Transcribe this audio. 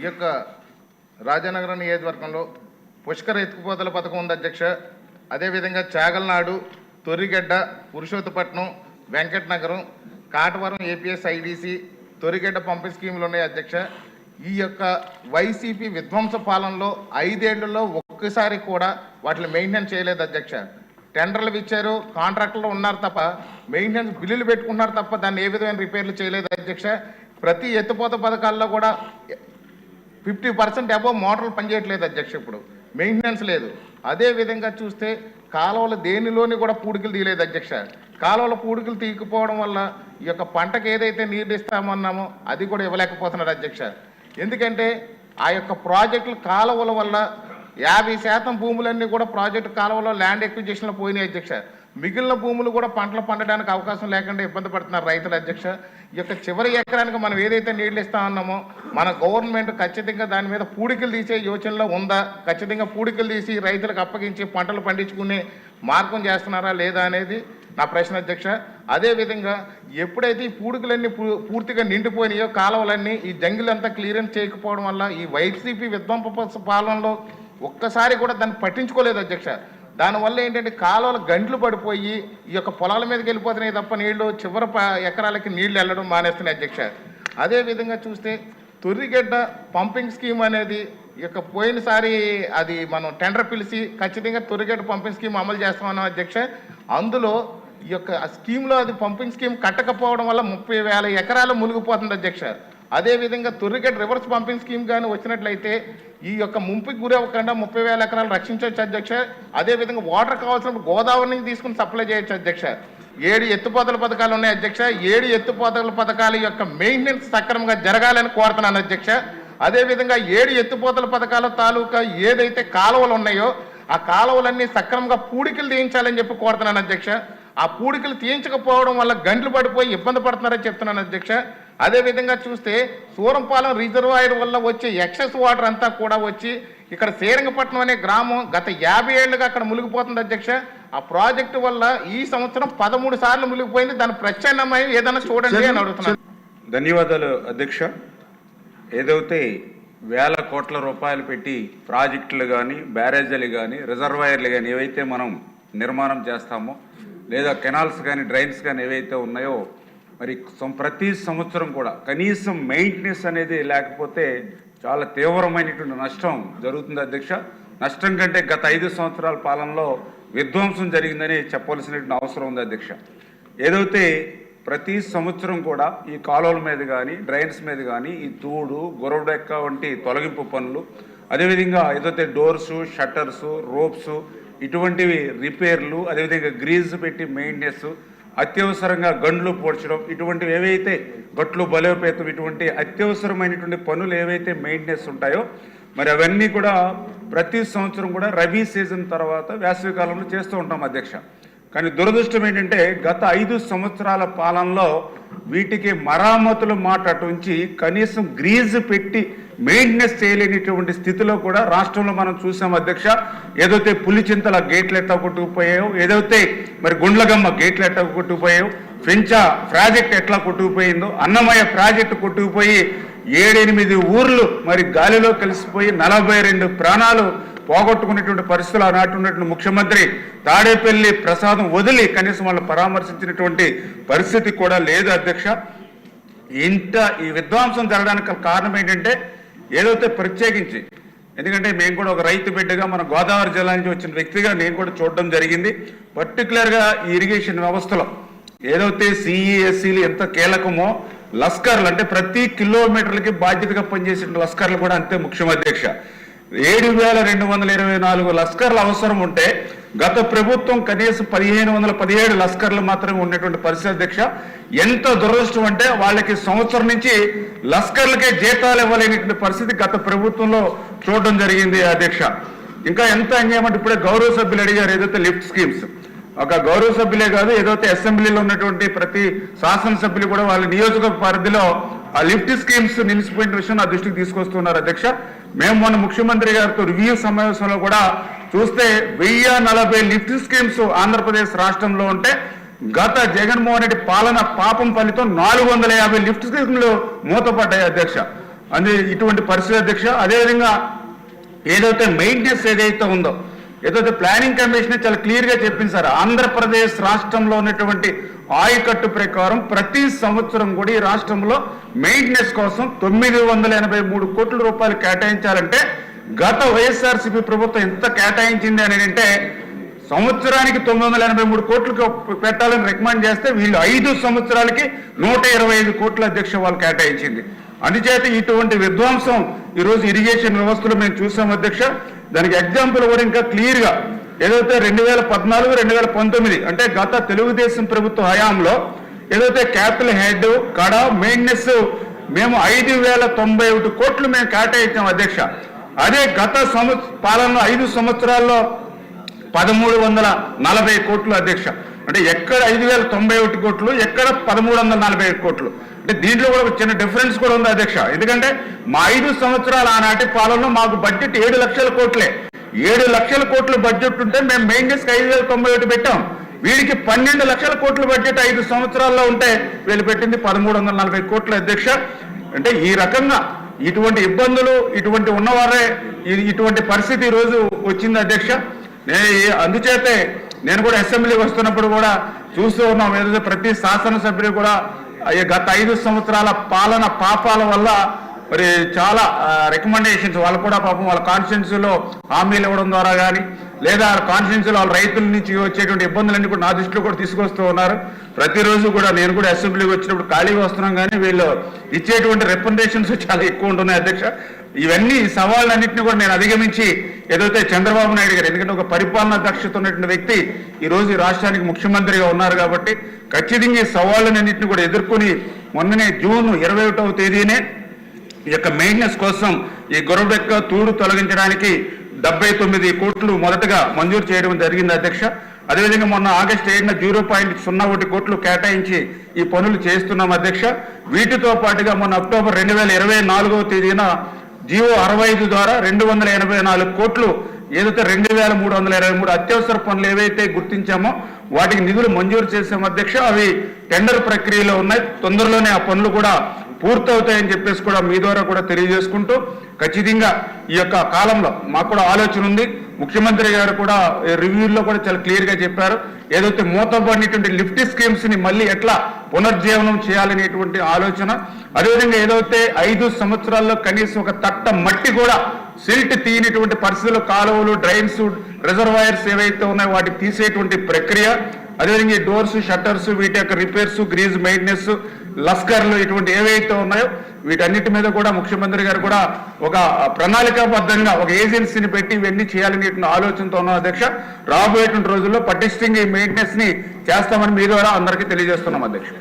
ఈ యొక్క రాజానగరం నియోజకవర్గంలో పుష్కర ఎత్తుకుపోతల పథకం ఉంది అధ్యక్ష. అదేవిధంగా చాగల్నాడు తొర్రిగడ్డ పురుషోత్తపట్నం వెంకటనగరం కాటవరం ఏపీఎస్ ఐడిసి తొరిగడ్డ పంపిణీ స్కీములు ఉన్నాయి అధ్యక్ష. ఈ యొక్క వైసీపీ విధ్వంస పాలనలో ఐదేళ్ళలో ఒక్కసారి కూడా వాటిని మెయింటైన్ చేయలేదు అధ్యక్ష. టెండర్లు ఇచ్చారు కాంట్రాక్టులు ఉన్నారు తప్ప మెయింటెనెన్స్ బిల్లులు పెట్టుకున్నారు తప్ప దాన్ని ఏ విధమైన రిపేర్లు చేయలేదు అధ్యక్ష. ప్రతి ఎత్తుపోత పథకాల్లో కూడా ఫిఫ్టీ పర్సెంట్ అబవ్ మోటార్లు పనిచేయట్లేదు అధ్యక్ష ఇప్పుడు. మెయింటెనెన్స్ లేదు. అదే విధంగా చూస్తే కాలువలు దేనిలోని కూడా పూడికలు తీయలేదు అధ్యక్ష. కాలువల పూడికలు తీయకపోవడం వల్ల ఈ యొక్క పంటకు ఏదైతే నీరు ఇస్తామన్నామో అది కూడా ఇవ్వలేకపోతున్నారు అధ్యక్ష. ఎందుకంటే ఆ యొక్క ప్రాజెక్టులు కాలువల వల్ల యాభై శాతం భూములన్నీ కూడా ప్రాజెక్టు కాలువలో ల్యాండ్ ఎక్విజిషన్లో పోయినాయి అధ్యక్ష. మిగిలిన భూములు కూడా పంటలు పండడానికి అవకాశం లేకుండా ఇబ్బంది పడుతున్నారు రైతుల అధ్యక్ష. ఈ యొక్క చివరి ఎకరానికి మనం ఏదైతే నీళ్ళు ఇస్తా ఉన్నామో మన గవర్నమెంట్ ఖచ్చితంగా దాని మీద పూడికలు తీసే యోచనలో ఉందా? ఖచ్చితంగా పూడికలు తీసి రైతులకు అప్పగించి పంటలు పండించుకునే మార్గం చేస్తున్నారా లేదా అనేది నా ప్రశ్న అధ్యక్ష. అదేవిధంగా ఎప్పుడైతే ఈ పూడికలన్నీ పూ- పూర్తిగా నిండిపోయినాయో కాలువలన్నీ ఈ జంగిలంతా క్లియరెన్స్ చేయకపోవడం వల్ల ఈ వైసీపీ విధ్వంస పాలనలో ఒక్కసారి కూడా దాన్ని పట్టించుకోలేదు అధ్యక్ష. దానివల్ల ఏంటంటే కాలువలు గంటలు పడిపోయి ఈ యొక్క పొలాల మీదకి వెళ్ళిపోతున్నాయి తప్ప నీళ్ళు చివరి ఎకరాలకి నీళ్ళు వెళ్ళడం మానేస్తున్నాయి అధ్యక్ష. అదే విధంగా చూస్తే తొర్రిగడ్డ పంపింగ్ స్కీమ్ అనేది ఈ యొక్క పోయినసారి అది మనం టెండర్ పిలిచి ఖచ్చితంగా తొరిగడ్డ పంపింగ్ స్కీమ్ అమలు చేస్తామన్నాం అధ్యక్ష. అందులో ఈ యొక్క స్కీమ్లో అది పంపింగ్ స్కీమ్ కట్టకపోవడం వల్ల ముప్పై వేల ఎకరాలు మునిగిపోతుంది అధ్యక్ష. అదేవిధంగా తొర్రిగడ్డ రివర్స్ పంపింగ్ స్కీమ్ కానీ వచ్చినట్లయితే ఈ యొక్క ముంపుకి గురి అవ్వకుండా ముప్పై వేల ఎకరాలు రక్షించవచ్చు అధ్యక్ష. అదేవిధంగా వాటర్ కావాల్సినప్పుడు గోదావరి నుంచి తీసుకుని సప్లై చేయొచ్చు అధ్యక్ష. ఏడు ఎత్తుపోతల పథకాలు ఉన్నాయి అధ్యక్ష. ఏడు ఎత్తుపోతల పథకాల యొక్క మెయింటెనెన్స్ సక్రమంగా జరగాలని కోరుతున్నాను అధ్యక్ష. అదేవిధంగా ఏడు ఎత్తుపోతల పథకాల తాలూకా ఏదైతే కాలువలు ఉన్నాయో ఆ కాలువలన్నీ సక్రమంగా పూడికలు తీయించాలని చెప్పి కోరుతున్నాను అధ్యక్ష. ఆ పూడికలు తీయించకపోవడం వల్ల గంటలు పడిపోయి ఇబ్బంది పడుతున్నారని చెప్తున్నాను అధ్యక్ష. అదేవిధంగా చూస్తే సూరంపాలెం రిజర్వాయర్ వల్ల వచ్చే ఎక్సెస్ వాటర్ అంతా కూడా వచ్చి ఇక్కడ శ్రీరంగపట్నం అనే గ్రామం గత యాభై ఏళ్ళుగా అక్కడ మునిగిపోతుంది అధ్యక్ష. ఆ ప్రాజెక్టు వల్ల ఈ సంవత్సరం పదమూడు సార్లు మునిగిపోయింది. దాని ప్రత్యామ్నాయం ఏదైనా చూడండి అని అడుగుతున్నాను. ధన్యవాదాలు అధ్యక్ష. ఏదైతే వేల కోట్ల రూపాయలు పెట్టి ప్రాజెక్టులు కానీ బ్యారేజీలు కానీ రిజర్వాయర్లు కానీ ఏవైతే మనం నిర్మాణం చేస్తామో లేదా కెనాల్స్ కానీ డ్రైన్స్ కానీ ఏవైతే ఉన్నాయో మరి సం- ప్రతి సంవత్సరం కూడా కనీసం మెయింటెనెన్స్ అనేది లేకపోతే చాలా తీవ్రమైనటువంటి నష్టం జరుగుతుంది అధ్యక్ష. నష్టం కంటే గత ఐదు సంవత్సరాల పాలనలో విధ్వంసం జరిగిందని చెప్పవలసినటువంటి అవసరం ఉంది అధ్యక్ష. ఏదైతే ప్రతి సంవత్సరం కూడా ఈ కాలువల మీద కానీ డ్రైన్స్ మీద కానీ ఈ తూడు గొరవడెక్క వంటి తొలగింపు పనులు అదేవిధంగా ఏదైతే డోర్సు షట్టర్సు రోప్స్ ఇటువంటివి రిపేర్లు అదేవిధంగా గ్రీజ్ పెట్టి మెయింటెనెన్స్ అత్యవసరంగా గండ్లు పోడ్చడం ఇటువంటివి ఏవైతే గట్లు బలోపేతం ఇటువంటి అత్యవసరమైనటువంటి పనులు ఏవైతే మెయింటెనెన్స్ ఉంటాయో మరి అవన్నీ కూడా ప్రతి సంవత్సరం కూడా రబీ సీజన్ తర్వాత వేసవి కాలంలో చేస్తూ ఉంటాం అధ్యక్ష. కానీ దురదృష్టం ఏంటంటే గత ఐదు సంవత్సరాల పాలనలో వీటికి మరామతులు మాట అటుంచి కనీసం గ్రీజ్ పెట్టి మెయింటెనెన్స్ చేయలేనిటువంటి స్థితిలో కూడా రాష్ట్రంలో మనం చూసాం అధ్యక్ష. ఏదైతే పులిచింతల గేట్లు ఎట్లా కొట్టుకుపోయాయో ఏదైతే మరి గుండ్లగమ్మ గేట్లు ఎట్లా కొట్టుకుపోయాయో ఫెంచా ప్రాజెక్ట్ ఎట్లా కొట్టుకుపోయిందో అన్నమయ్య ప్రాజెక్టు కొట్టుకుపోయి ఏడెనిమిది ఊర్లు మరి గాలిలో కలిసిపోయి నలభై రెండు ప్రాణాలు పోగొట్టుకునేటువంటి పరిస్థితులు ఆనాటి ఉన్నటువంటి ముఖ్యమంత్రి తాడేపల్లి ప్రసాదం వదిలి కనీసం వాళ్ళు పరామర్శించినటువంటి పరిస్థితి కూడా లేదు అధ్యక్ష. ఇంత ఈ విధ్వంసం జరగడానికి కారణం ఏంటంటే ఏదైతే ప్రత్యేకించి ఎందుకంటే మేము కూడా ఒక రైతు బిడ్డగా మన గోదావరి జిల్లా నుంచి వచ్చిన వ్యక్తిగా నేను కూడా చూడడం జరిగింది. పర్టికులర్గా ఈ ఇరిగేషన్ వ్యవస్థలో ఏదైతే సిఈఎస్సీలు ఎంత కీలకమో లస్కర్లు అంటే ప్రతి కిలోమీటర్లకి బాధ్యతగా పనిచేసిన లస్కర్లు కూడా అంతే ముఖ్యం అధ్యక్ష. ఏడు వేల రెండు వందల ఇరవై నాలుగు లస్కర్ల అవసరం ఉంటే గత ప్రభుత్వం కనీసం పదిహేను వందల పదిహేడు లస్కర్లు మాత్రమే ఉన్నటువంటి పరిస్థితి అధ్యక్ష. ఎంత దురదృష్టం అంటే వాళ్ళకి సంవత్సరం నుంచి లస్కర్లకే జీతాలు ఇవ్వలేనటువంటి పరిస్థితి గత ప్రభుత్వంలో చూడడం జరిగింది అధ్యక్ష. ఇంకా ఎంత అన్యాయమంటే ఇప్పుడే గౌరవ సభ్యులు అడిగారు ఏదైతే లిఫ్ట్ స్కీమ్స్. ఒక గౌరవ సభ్యులే కాదు ఏదైతే అసెంబ్లీలో ఉన్నటువంటి ప్రతి శాసనసభ్యులు కూడా వాళ్ళ నియోజక పరిధిలో ఆ లిఫ్ట్ స్కీమ్స్ నిలిచిపోయిన విషయం నా దృష్టికి తీసుకొస్తున్నారు అధ్యక్ష. మేము మొన్న ముఖ్యమంత్రి గారితో రివ్యూ సమావేశంలో కూడా చూస్తే వెయ్యి నలభై లిఫ్ట్ స్కీమ్స్ ఆంధ్రప్రదేశ్ రాష్ట్రంలో ఉంటే గత జగన్మోహన్ రెడ్డి పాలన పాపం ఫలితం నాలుగు వందల యాభై లిఫ్ట్ స్కీమ్లు మూతపడ్డాయి అధ్యక్ష. అందు ఇటువంటి పరిస్థితి అధ్యక్ష. అదేవిధంగా ఏదైతే మెయింటెనెన్స్ ఏదైతే ఉందో ఏదైతే ప్లానింగ్ కమిషన్ చాలా క్లియర్గా చెప్పింది సార్. ఆంధ్రప్రదేశ్ రాష్ట్రంలో ఉన్నటువంటి ఆయకట్టు ప్రకారం ప్రతి సంవత్సరం కూడా ఈ రాష్ట్రంలో మెయింటెనెన్స్ కోసం తొమ్మిది వందల ఎనభై మూడు కోట్ల రూపాయలు కేటాయించాలంటే గత వైఎస్ఆర్సీపీ ప్రభుత్వం ఎంత కేటాయించింది అని అంటే సంవత్సరానికి తొమ్మిది వందల ఎనభై మూడు కోట్లు పెట్టాలని రికమెండ్ చేస్తే వీళ్ళు ఐదు సంవత్సరాలకి నూట ఇరవై ఐదు కోట్ల అధ్యక్ష వాళ్ళు కేటాయించింది. అందుచేత ఇటువంటి విధ్వంసం ఈరోజు ఇరిగేషన్ వ్యవస్థలో మేము చూసాం అధ్యక్ష. దానికి ఎగ్జాంపుల్ కూడా ఇంకా క్లియర్గా ఏదైతే రెండు వేల పద్నాలుగు రెండు వేల పంతొమ్మిది అంటే గత తెలుగుదేశం ప్రభుత్వ హయాంలో ఏదైతే క్యాపిటల్ హెడ్ కడ మెయింటెనెన్స్ మేము ఐదు వేల తొంభై ఒకటి కోట్లు మేము కేటాయించాం అధ్యక్ష. అదే గత సంవత్సర పాలనలో ఐదు సంవత్సరాల్లో పదమూడు వందల నలభై కోట్లు అధ్యక్ష. అంటే ఎక్కడ ఐదు వేల తొంభై ఒకటి కోట్లు ఎక్కడ పదమూడు వందల నలభై కోట్లు. అంటే దీంట్లో కూడా ఒక చిన్న డిఫరెన్స్ కూడా ఉంది అధ్యక్ష. ఎందుకంటే మా ఐదు సంవత్సరాల ఆనాటి పాలనలో మాకు బడ్జెట్ ఏడు లక్షల కోట్లే. ఏడు లక్షల కోట్లు బడ్జెట్ ఉంటే మేము మెయింటెన్స్కి ఐదు వేల తొంభై ఒకటి పెట్టాం. వీడికి పన్నెండు లక్షల కోట్ల బడ్జెట్ ఐదు సంవత్సరాల్లో ఉంటే వీళ్ళు పెట్టింది పదమూడు వందల నలభై కోట్ల అధ్యక్ష. అంటే ఈ రకంగా ఇటువంటి ఇబ్బందులు ఇటువంటి ఉన్నవారే ఇటువంటి పరిస్థితి ఈరోజు రోజు వచ్చింది అధ్యక్ష. నేను అందుచేతే నేను కూడా అసెంబ్లీ వస్తున్నప్పుడు కూడా చూస్తూ ఉన్నాం. ఏదైతే ప్రతి శాసనసభ్యులు కూడా గత ఐదు సంవత్సరాల పాలన పాపాల వల్ల మరి చాలా రికమెండేషన్స్ వాళ్ళు కూడా పాపం వాళ్ళ కాన్స్టిట్యున్సీలో హామీలు ఇవ్వడం ద్వారా కానీ లేదా కాన్స్టిట్యున్సీలో వాళ్ళ రైతుల నుంచి వచ్చేటువంటి ఇబ్బందులన్నీ కూడా నా దృష్టిలో కూడా తీసుకొస్తూ ఉన్నారు. ప్రతిరోజు కూడా నేను కూడా అసెంబ్లీకి వచ్చినప్పుడు ఖాళీగా వస్తున్నాం కానీ వీళ్ళు ఇచ్చేటువంటి రిప్రజెంటేషన్స్ చాలా ఎక్కువ ఉంటున్నాయి అధ్యక్ష. ఇవన్నీ సవాళ్ళన్నింటినీ కూడా నేను అధిగమించి ఏదైతే చంద్రబాబు నాయుడు గారు ఎందుకంటే ఒక పరిపాలనా దక్షత ఉన్నటువంటి వ్యక్తి ఈ రోజు ఈ రాష్ట్రానికి ముఖ్యమంత్రిగా ఉన్నారు కాబట్టి ఖచ్చితంగా ఈ సవాళ్ళన్నింటినీ కూడా ఎదుర్కొని మొన్ననే జూన్ ఇరవై ఒకటవ తేదీనే ఈ యొక్క మెయింటెనెన్స్ కోసం ఈ గొరవడెక్క తూడు తొలగించడానికి డెబ్బై తొమ్మిది కోట్లు మొదటగా మంజూరు చేయడం జరిగింది అధ్యక్ష. అదేవిధంగా మొన్న ఆగస్టు ఏడున జీరో పాయింట్ సున్నా ఒకటి కోట్లు కేటాయించి ఈ పనులు చేస్తున్నాం అధ్యక్ష. వీటితో పాటుగా మొన్న అక్టోబర్ రెండు వేల ఇరవై నాలుగవ తేదీన జియో అరవై ఐదు ద్వారా రెండు వందల ఎనభై నాలుగు కోట్లు ఏదైతే రెండు వేల మూడు వందల ఇరవై మూడు అత్యవసర పనులు ఏవైతే గుర్తించామో వాటికి నిధులు మంజూరు చేసాం అధ్యక్ష. అవి టెండర్ ప్రక్రియలో ఉన్నాయి. తొందరలోనే ఆ పనులు కూడా పూర్తవుతాయని చెప్పేసి కూడా మీ ద్వారా కూడా తెలియజేసుకుంటూ ఖచ్చితంగా ఈ యొక్క కాలంలో మాకు కూడా ఆలోచన ఉంది. ముఖ్యమంత్రి గారు కూడా రివ్యూల్లో కూడా చాలా క్లియర్గా చెప్పారు. ఏదైతే మూతపడినటువంటి లిఫ్ట్ స్కీమ్స్ని మళ్ళీ ఎట్లా పునర్జీవనం చేయాలనేటువంటి ఆలోచన అదేవిధంగా ఏదైతే ఐదు సంవత్సరాల్లో కనీసం ఒక తట్ట మట్టి కూడా సిల్ట్ తీయనటువంటి పరిస్థితులు కాలువలు డ్రైన్స్ రిజర్వాయర్స్ ఏవైతే ఉన్నాయో వాటికి తీసేటువంటి ప్రక్రియ అదేవిధంగా ఈ డోర్స్ షట్టర్స్ వీటి యొక్క రిపేర్స్ గ్రీజ్ మెయింటెనెన్స్ లస్కర్లు ఇటువంటి ఏవైతే ఉన్నాయో వీటన్నిటి మీద కూడా ముఖ్యమంత్రి గారు కూడా ఒక ప్రణాళికాబద్ధంగా ఒక ఏజెన్సీని పెట్టి ఇవన్నీ చేయాలనేటువంటి ఆలోచనతో ఉన్నాం అధ్యక్ష రాబోయేటువంటి రోజుల్లో పటిష్టంగా ఈ మెయింటెనెన్స్ని చేస్తామని మీ ద్వారా అందరికీ తెలియజేస్తున్నాం అధ్యక్ష.